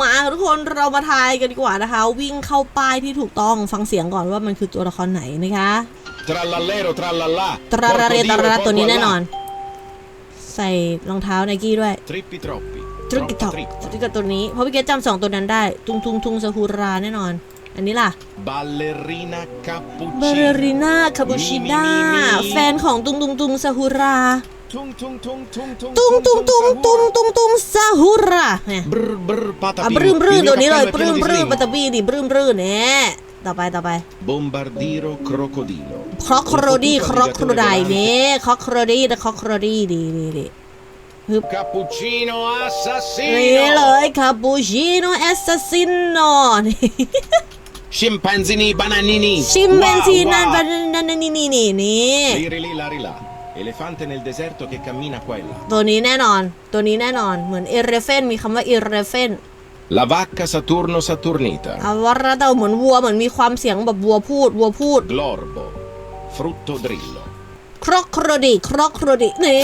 มาทุกคนเรามาทายกันดีกว่านะคะ วิ่งเข้าป้ายที่ถูกต้องฟังเสียงก่อนว่ามันคือตัวละครไหนนะคะ Trallallero, trallallà. ตราราเร Porco ตรา Dio, รา porco ตัวนี้แน่นอน là. ใส่รองเท้าไนกี้ด้วย Trippi troppi. ทริกตอก Troppa trippa. ทริกตัวนี้เพราะพี่เกดจำสองตัวนั้นได้ ตุงทุงทุงซาฮูราแน่นอน อันนี้ล่ะ Ballerina เบอ cappuccino. ร์ริน่าคาบูชิน่ามีมีมีแฟนของตุงตุงตุงซาฮูรา Tung tung tung tung tung ตุงตุงตุงตุง sahur. ตุงตุงซาฮูราเนี่ย Brr brr อะ patapim. บรื้มบรื้ Il ตัว mio นี้เลย cappello บ è รื้ม pieno บ di รื้ sling. บัตเตอร์บี้ดิบรื้มบรื้เนี่ยต่อไปต่อไป Bombardiro crocodilo. ครอกโครดี้ครอกโครไดเนี่ยครอกโครดี้แต่ครอกโครดี้ดีดีดี Cappuccino นี่เล assassino. ยคาปูชิโนแอสซัสซินโน Scimpanzini bananini. ชิมเบน Wow, ซีนัน wow. บันนันนี่นี่นี่นี่ Liri lì, lari là. Elefante nel deserto che cammina qua e là. ตัวนี้แน่นอน ตัวนี้แน่นอน เหมือนเอเรเฟนมีคำว่าเอเรเฟน La vacca Saturno Saturnita. อาวาระเดาเหมือนวัว เหมือนมีความเสียงแบบวัวพูด วัวพูด Glorbo. Frutto drillo. ครอกโครดี้ครอกโครดี้นี่